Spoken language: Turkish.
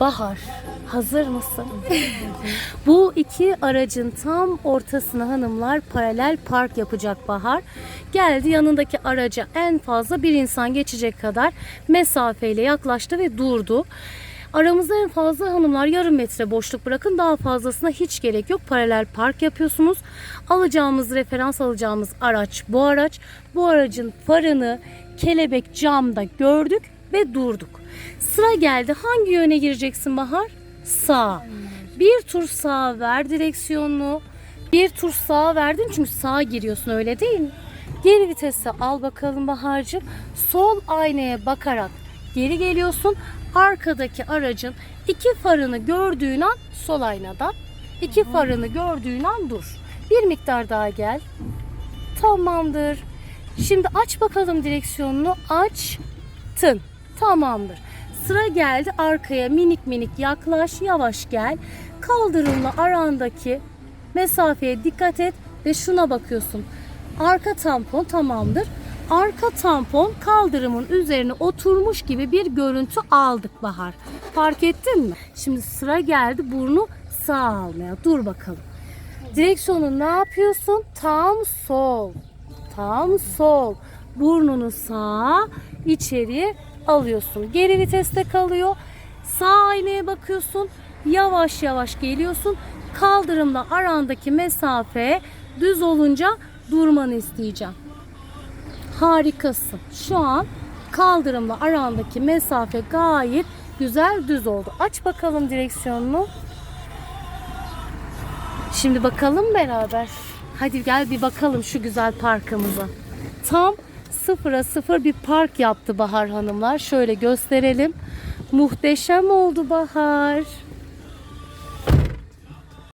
Bahar, hazır mısın? Bu iki aracın tam ortasına hanımlar paralel park yapacak Bahar. Geldi yanındaki araca en fazla bir insan geçecek kadar mesafeyle yaklaştı ve durdu. Aramızda en fazla hanımlar yarım metre boşluk bırakın. Daha fazlasına hiç gerek yok. Paralel park yapıyorsunuz. Alacağımız referans alacağımız araç bu araç. Bu aracın farını kelebek camda gördük ve durduk. Sıra geldi. Hangi yöne gireceksin Bahar? Sağ. Bir tur sağa ver direksiyonunu. Bir tur sağa verdin çünkü sağa giriyorsun öyle değil mi? Geri vitese al bakalım Bahar'cığım. Sol aynaya bakarak geri geliyorsun. Arkadaki aracın iki farını gördüğün an sol aynadan, iki farını gördüğün an dur. Bir miktar daha gel. Tamamdır. Şimdi aç bakalım direksiyonunu. Açtın. Tamamdır. Sıra geldi arkaya minik minik yaklaş, yavaş gel. Kaldırımla arandaki mesafeye dikkat et ve şuna bakıyorsun. Arka tampon tamamdır. Arka tampon kaldırımın üzerine oturmuş gibi bir görüntü aldık Bahar. Fark ettin mi? Şimdi sıra geldi burnu sağ almaya. Dur bakalım. Direksiyonu ne yapıyorsun? Tam sol. Tam sol. Burnunu sağa içeriye alıyorsun. Geri viteste kalıyor. Sağ aynaya bakıyorsun. Yavaş yavaş geliyorsun. Kaldırımla arandaki mesafe düz olunca durmanı isteyeceğim. Harikasın. Şu an kaldırımla arandaki mesafe gayet güzel düz oldu. Aç bakalım direksiyonunu. Şimdi bakalım beraber. Hadi gel bir bakalım şu güzel parkımıza. Tam sıfıra sıfır bir park yaptı Bahar hanımlar. Şöyle gösterelim. Muhteşem oldu Bahar.